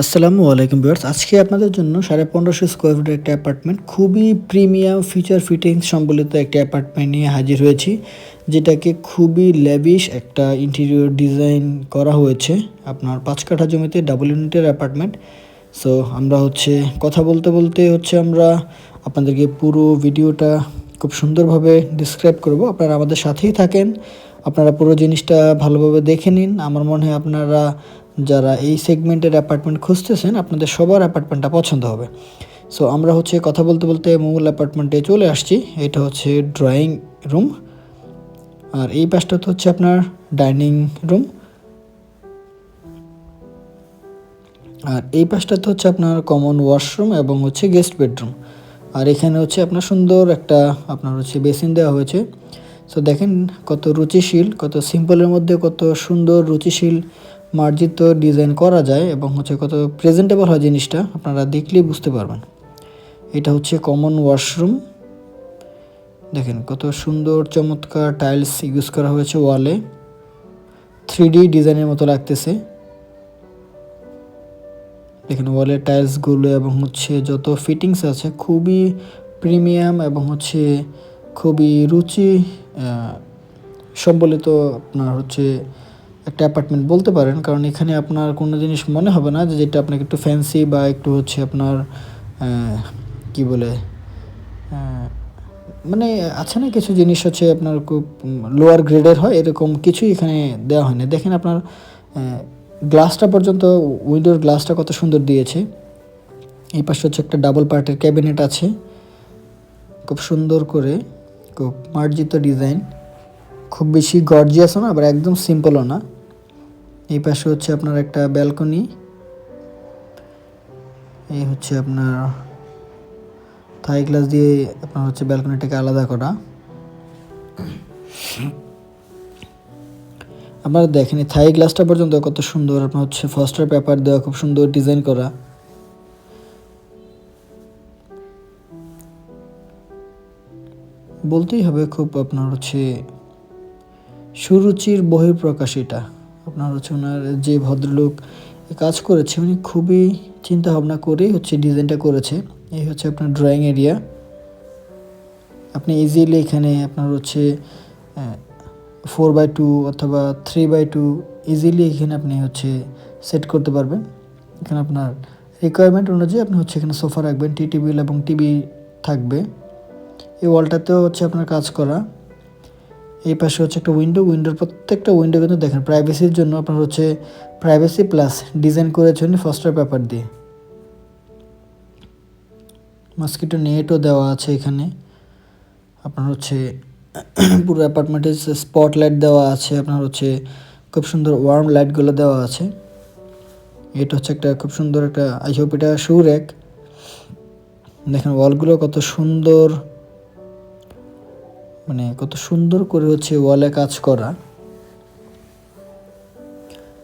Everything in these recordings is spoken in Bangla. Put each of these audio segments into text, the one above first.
আসসালামু আলাইকুম ভিউয়ার্স। আজকে আপনাদের জন্য সাড়ে পনেরোশো স্কোয়ার ফিটের একটা অ্যাপার্টমেন্ট খুবই প্রিমিয়াম ফিচার ফিটিংস সম্বলিত একটা অ্যাপার্টমেন্ট নিয়ে হাজির হয়েছি, যেটাকে খুবই ল্যাবিশ একটা ইন্টেরিয়র ডিজাইন করা হয়েছে। আপনার পাঁচ কাঠা জমিতে ডাবল ইউনিটের অ্যাপার্টমেন্ট সো আমরা হচ্ছে কথা বলতে বলতে হচ্ছে আমরা আপনাদেরকে পুরো ভিডিওটা খুব সুন্দরভাবে ডিসক্রাইব করব। আপনারা আমাদের সাথেই থাকেন। আপনারা পুরো জিনিসটা ভালোভাবে দেখে নিন। আমার মনে হয় আপনারা যারা এই সেগমেন্টের অ্যাপার্টমেন্ট খুঁজতেছেন, আপনাদের সবার অ্যাপার্টমেন্টটা পছন্দ হবে। সো আমরা হচ্ছে কথা বলতে বলতে মূল অ্যাপার্টমেন্টে চলে আসছি। এটা হচ্ছে ড্রয়িং রুম আর এই পাশটা তো হচ্ছে আপনার ডাইনিং রুম আর এই পাশটাতে হচ্ছে আপনার কমন ওয়াশরুম এবং হচ্ছে গেস্ট বেডরুম আর এখানে হচ্ছে আপনার সুন্দর একটা আপনার হচ্ছে বেসিন দেওয়া হয়েছে। সো দেখেন কত রুচিশীল, কত সিম্পলের মধ্যে কত সুন্দর রুচিশীল মার্জিত ডিজাইন করা যায় এবং হচ্ছে কত প্রেজেন্টেবল হয় জিনিসটা আপনারা দেখলেই বুঝতে পারবেন। এটা হচ্ছে কমন ওয়াশরুম দেখেন কত সুন্দর চমৎকার টাইলস ইউজ করা হয়েছে ওয়ালে থ্রি ডিজাইনের মতো লাগতেছে। দেখেন ওয়ালের টাইলসগুলো এবং হচ্ছে যত ফিটিংস আছে খুবই প্রিমিয়াম এবং হচ্ছে খুবই রুচি সম্বলিত আপনার হচ্ছে একটা অ্যাপার্টমেন্ট বলতে পারেন, কারণ এখানে আপনার কোনো জিনিস মনে হবে না যে যেটা আপনাকে একটু ফ্যান্সি বা একটু হচ্ছে আপনার কি বলে মানে আছে না কিছু জিনিস হচ্ছে আপনার খুব লোয়ার গ্রেডের হয়, এরকম কিছুই এখানে দেওয়া হয়নি দেখেন আপনার গ্লাসটা পর্যন্ত উইন্ডোর গ্লাসটা কত সুন্দর দিয়েছে। এই পাশে হচ্ছে একটা ডাবল পার্টের ক্যাবিনেট আছে। খুব সুন্দর করে, খুব মার্জিত ডিজাইন খুব বেশি গর্জিয়াসও না, আবার একদম সিম্পলও না। এই পাশে হচ্ছে আপনার একটা ব্যালকনি। এই হচ্ছে আপনার থাই গ্লাস দিয়ে আপনার হচ্ছে ব্যালকনিটাকে আলাদা করা। আপনারা দেখেন, এই থাই গ্লাসটা পর্যন্ত কত সুন্দর। আপনার হচ্ছে ফস্টার পেপার দেওয়া, খুব সুন্দর ডিজাইন করা। বলতেই হবে খুব আপনার হচ্ছে সুরুচির বহিঃপ্রকাশ এটা। আপনার হচ্ছে ওনার যে ভদ্রলোক কাজ করেছে, উনি খুবই চিন্তা ভাবনা করেই হচ্ছে ডিজাইনটা করেছে। এই হচ্ছে আপনার ড্রয়িং এরিয়া আপনি ইজিলি এখানে আপনার হচ্ছে ফোর বাই টু অথবা থ্রি বাই টু ইজিলি এখানে আপনি হচ্ছে সেট করতে পারবেন। এখানে আপনার রিকোয়ারমেন্ট অনুযায়ী আপনি হচ্ছে এখানে সোফা রাখবেন, টি টেবিল এবং টিভি থাকবে। এই ওয়ালটাতেও হচ্ছে আপনার কাজ করা। এই পাশে হচ্ছে একটা উইন্ডো উইন্ডোর প্রত্যেকটা উইন্ডো কিন্তু দেখেন প্রাইভেসির জন্য আপনার হচ্ছে প্রাইভেসি প্লাস ডিজাইন করেছেন ফস্টার পেপার দিয়ে। মস্কিটো নেটও দেওয়া আছে এখানে। আপনার হচ্ছে পুরো অ্যাপার্টমেন্টে স্পট লাইট দেওয়া আছে, আপনার হচ্ছে খুব সুন্দর ওয়ার্ম লাইটগুলো দেওয়া আছে। এটা হচ্ছে একটা খুব সুন্দর একটা আই হোপ এটা শু র্যাক দেখেন ওয়ালগুলো কত সুন্দর। মানে কত সুন্দর করে হচ্ছে ওয়ালে কাজ করা।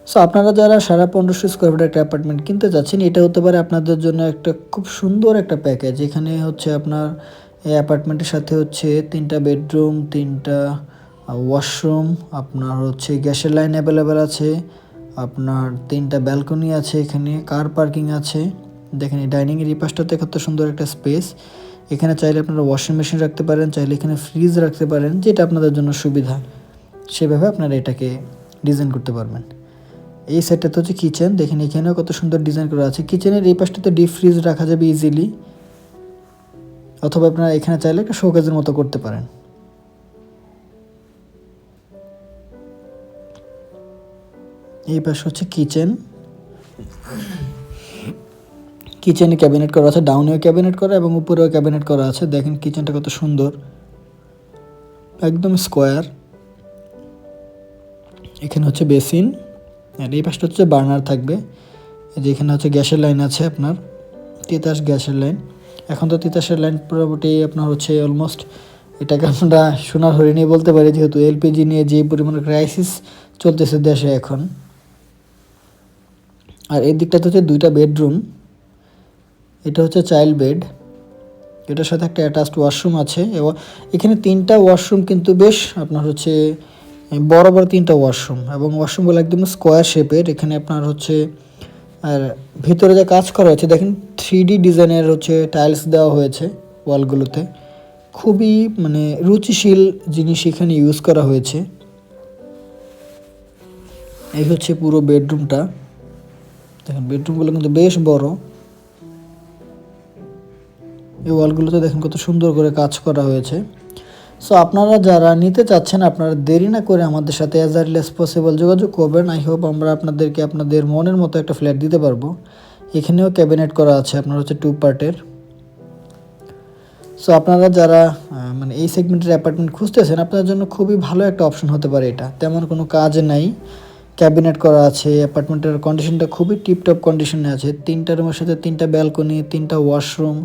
সো আপনারা যারা সারা পনেরোশো স্কোয়ার ফিট একটা অ্যাপার্টমেন্ট কিনতে যাচ্ছেন, এটা হতে পারে আপনাদের জন্য একটা খুব সুন্দর একটা প্যাকেজ এখানে হচ্ছে আপনার এই অ্যাপার্টমেন্টের সাথে হচ্ছে তিনটা বেডরুম তিনটা ওয়াশরুম আপনার হচ্ছে গ্যাসের লাইন অ্যাভেলেবেল আছে, আপনার তিনটা ব্যালকনি আছে এখানে কার পার্কিং আছে। দেখেন এই ডাইনিংয়ের এই পাশটাতে কত সুন্দর একটা স্পেস এখানে চাইলে আপনারা ওয়াশিং মেশিন রাখতে পারেন, চাইলে এখানে ফ্রিজ রাখতে পারেন, যেটা আপনাদের জন্য সুবিধা। সেভাবে আপনারা এটাকে ডিজাইন করতে পারবেন। এই সেটটাতে হচ্ছে কিচেন দেখেন এখানেও কত সুন্দর ডিজাইন করা আছে। কিচেনের এই পাশটাতে ডিপ ফ্রিজ রাখা যাবে ইজিলি অথবা আপনারা এখানে চাইলে একটা শোকেজের মতো করতে পারেন। এই পাশে হচ্ছে কিচেন কিচেনে ক্যাবিনেট করা আছে, ডাউনেও ক্যাবিনেট করা এবং উপরেও ক্যাবিনেট করা আছে। দেখেন কিচেনটা কত সুন্দর। একদম স্কোয়ার। এখানে হচ্ছে বেসিন। আর এই পাশটা হচ্ছে বার্নার থাকবে। যে এখানে হচ্ছে গ্যাসের লাইন আছে আপনার। তিতাস গ্যাসের লাইন। এখন তো তিতাসের লাইন মোটামুটি আপনার হচ্ছে অলমোস্ট এটাকে আমরা সোনার হরিণী বলতে পারি, যেহেতু এলপিজি নিয়ে যে পরিমাণে ক্রাইসিস চলতেছে দেশে এখন। আর এই দিকটাতে হচ্ছে দুইটা বেডরুম এটা হচ্ছে চাইল্ড বেড। এটার সাথে একটা অ্যাটাচড ওয়াশরুম আছে এবং এখানে তিনটা ওয়াশরুম কিন্তু বেশ আপনার হচ্ছে বড় বড় তিনটা ওয়াশরুম এবং ওয়াশরুমগুলো একদম স্কোয়ার শেপের। এখানে আপনার হচ্ছে, আর ভিতরে যে কাজ করা হয়েছে দেখেন থ্রি ডিজাইনের হচ্ছে টাইলস দেওয়া হয়েছে ওয়ালগুলোতে। খুবই মানে রুচিশীল জিনিস এখানে ইউজ করা হয়েছে। এই হচ্ছে পুরো বেডরুমটা। দেখেন বেডরুমগুলো কিন্তু বেশ বড়। এই ওয়ালগুলোতে দেখেন কত সুন্দর করে কাজ করা হয়েছে। সো আপনারা যারা নিতে চাচ্ছেন, আপনারা দেরি না করে আমাদের সাথে অ্যাজ আর্লি অ্যাজ পসিবল যোগাযোগ করবেন। আই হোপ আমরা আপনাদেরকে আপনাদের মনের মতো একটা ফ্ল্যাট দিতে পারব। এখানেও ক্যাবিনেট করা আছে, আপনার হচ্ছে টু পার্টের সো আপনারা যারা মানে এই সেগমেন্টের অ্যাপার্টমেন্ট খুঁজতেছেন, আপনাদের জন্য খুবই ভালো একটা অপশন হতে পারে এটা। তেমন কোনো কাজ নাই। ক্যাবিনেট করা আছে অ্যাপার্টমেন্টের কন্ডিশনটা খুবই টিপটপ কন্ডিশনে আছে। তিনটা রুমের সাথে তিনটা ব্যালকনি তিনটা washroom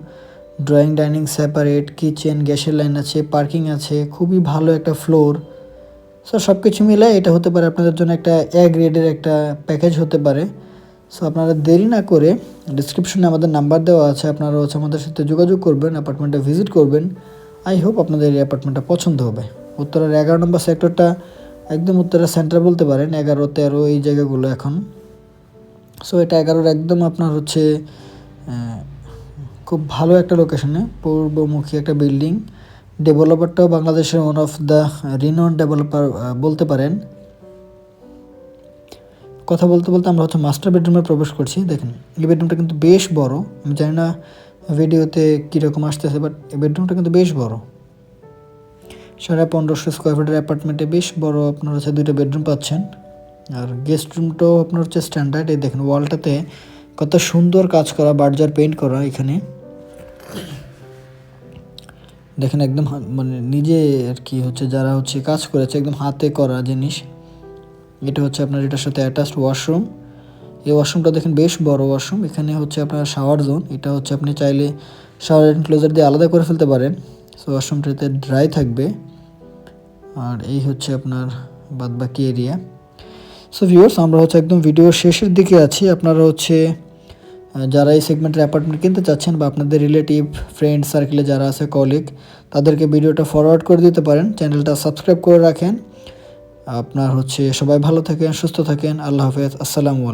drawing dining separate kitchen গ্যাসের লাইন আছে পার্কিং আছে, খুবই ভালো একটা ফ্লোর সো সব কিছু মিলে এটা হতে পারে আপনাদের জন্য একটা এ গ্রেডের একটা প্যাকেজ হতে পারে। সো আপনারা দেরি না করে ডিসক্রিপশনে আমাদের নাম্বার দেওয়া আছে আপনারা হচ্ছে আমাদের সাথে যোগাযোগ করবেন অ্যাপার্টমেন্টে ভিজিট করবেন। আই হোপ আপনাদের এই অ্যাপার্টমেন্টটা পছন্দ হবে। উত্তরের এগারো নম্বর সেক্টরটা একদম উত্তরের সেন্টার বলতে পারেন, এগারো, তেরো এই জায়গাগুলো এখন। সো এটা এগারোর একদম আপনার হচ্ছে খুব ভালো একটা লোকেশনে পূর্বমুখী একটা বিল্ডিং ডেভেলপারটাও বাংলাদেশের one of the renowned developer বলতে পারেন। কথা বলতে বলতে আমরা হচ্ছে মাস্টার বেডরুমে প্রবেশ করছি। দেখেন, এই বেডরুমটা কিন্তু বেশ বড়। আমি জানি না ভিডিওতে কীরকম আসতেছে বাট এই বেডরুমটা কিন্তু বেশ বড়। সাড়ে পনেরোশো স্কোয়ার ফিটের অ্যাপার্টমেন্টে বেশ বড় আপনার হচ্ছে দুইটা বেডরুম পাচ্ছেন। আর গেস্ট রুমটাও আপনার হচ্ছে স্ট্যান্ডার্ড এই দেখেন ওয়ালটাতে কত সুন্দর কাজ করা, বার্জার পেইন্ট করা এখানে। দেখেন একদম মানে নিজে আর কি হচ্ছে যারা হচ্ছে কাজ করেছে, একদম হাতে করা জিনিস। এটা হচ্ছে আপনার এটার সাথে অ্যাটাচড ওয়াশরুম এই ওয়াশরুমটা দেখেন বেশ বড় ওয়াশরুম এখানে হচ্ছে আপনার শাওয়ার জোন এটা হচ্ছে আপনি চাইলে শাওয়ার এনক্লোজার দিয়ে আলাদা করে ফেলতে পারেন। সো ওয়াশরুমটাতে ড্রাই থাকবে। আর এই হচ্ছে আপনার বাদবাকি এরিয়া সো ভিউয়ার্স আমরা হচ্ছে একদম ভিডিও শেষের দিকে আছি। আপনারা হচ্ছে যারা এই সেগমেন্টের অ্যাপার্টমেন্ট কিনতে চাচ্ছেন বা আপনাদের রিলেটিভ ফ্রেন্ড সার্কেলে যারা আছে কলিগ তাদেরকে ভিডিওটা ফরওয়ার্ড করে দিতে পারেন। চ্যানেলটা সাবস্ক্রাইব করে রাখেন। আপনার হচ্ছে সবাই ভালো থাকেন, সুস্থ থাকেন। আল্লাহ হাফেজ। আসসালামু আলাইকুম।